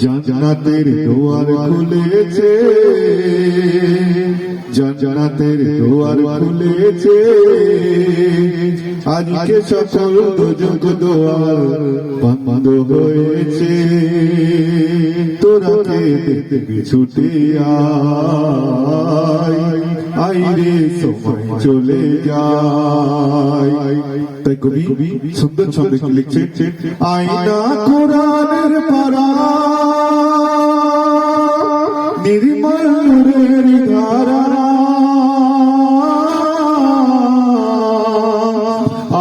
জান্নাতের দোয়ার খুলেছে। জান্নাতের দোয়ার খুলেছে। আজকে সকল দুজক দোয়ার বন্ধ হয়েছে। তোরা কে ছুটে আয়। আইরে সময় চলে যায়। তাই কবি সুন্দর ছন্দে লিখছে আইনা কোরআনের নূরের ধারা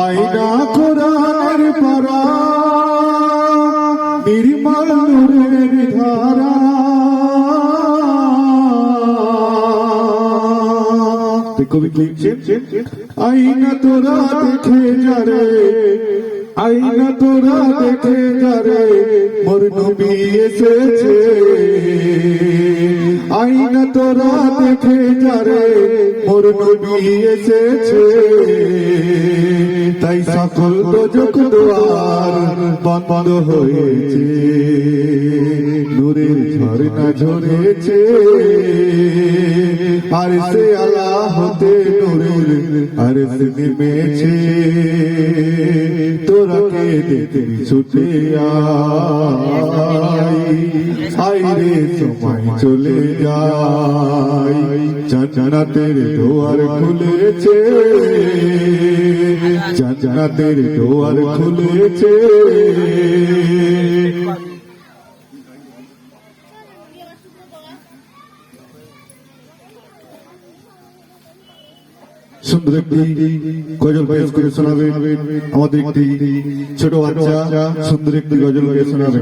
আইনা কোরআনের পারা নির্মল নূরের ধারা কবি লিখছে আইনা তোরা দেখে যারে, আইনা তোরা দেখে যারে মোর নবী এসেছে। আইনা তোরা দেখে যারে মোর নবী এসেছে তাই সকল দোজক দোয়ার বন্ধ হয়েছে। নূরের ঝর্ণা ঝরেছে। আর সে আল্লাহ হতে নূরের আর সে নেমেছে। তোরা কে দেখতে ছুটে আয়? আই রে সময় চলে যায় জান্নাতের দোয়ার খুলেছে। জান্নাতের দোয়ার খুলেছে। সুন্দর একটি গজল পেশ করে শোনাবে আমাদের ছোট বাচ্চা সুন্দর একটি গজল পেশ শোনাবে